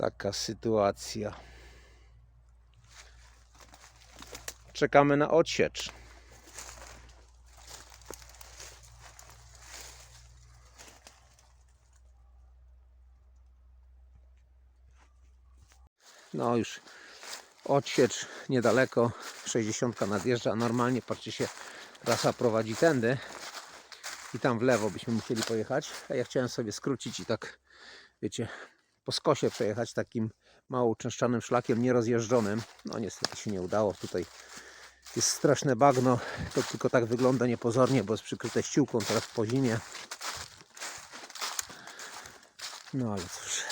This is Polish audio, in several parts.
Taka sytuacja. Czekamy na odsiecz. No już odsiecz niedaleko, 60 nadjeżdża. Normalnie, patrzcie się, trasa prowadzi tędy i tam w lewo byśmy musieli pojechać. A ja chciałem sobie skrócić i tak, wiecie, po skosie przejechać takim mało uczęszczanym szlakiem, nierozjeżdżonym. No niestety się nie udało. Tutaj jest straszne bagno. To tylko tak wygląda niepozornie, bo jest przykryte ściółką teraz po zimie. No ale cóż.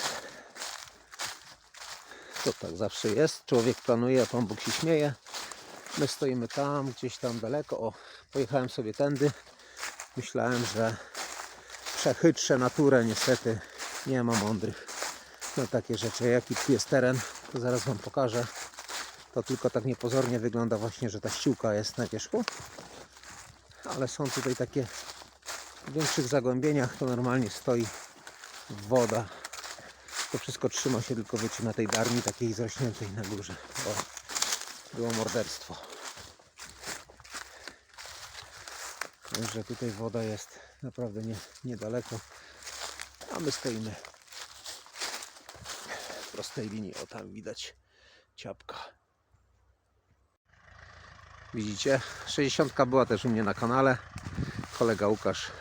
To tak zawsze jest. Człowiek planuje, a Pan Bóg się śmieje. My stoimy tam, gdzieś tam daleko. O, pojechałem sobie tędy. Myślałem, że przechytrzę naturę. Niestety nie ma mądrych takie rzeczy. Jaki tu jest teren, to zaraz Wam pokażę. To tylko tak niepozornie wygląda właśnie, że ta ściółka jest na wierzchu. Ale są tutaj takie w większych zagłębieniach to normalnie stoi woda. To wszystko trzyma się tylko wiecie na tej darni takiej zrośniętej na górze. O, było morderstwo. Także tutaj woda jest naprawdę nie, niedaleko. A my stoimy prostej linii. O tam widać ciapka. Widzicie? 60 była też u mnie na kanale. Kolega Łukasz.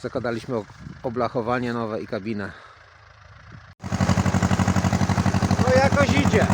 Zakładaliśmy oblachowanie nowe i kabinę. No jakoś idzie.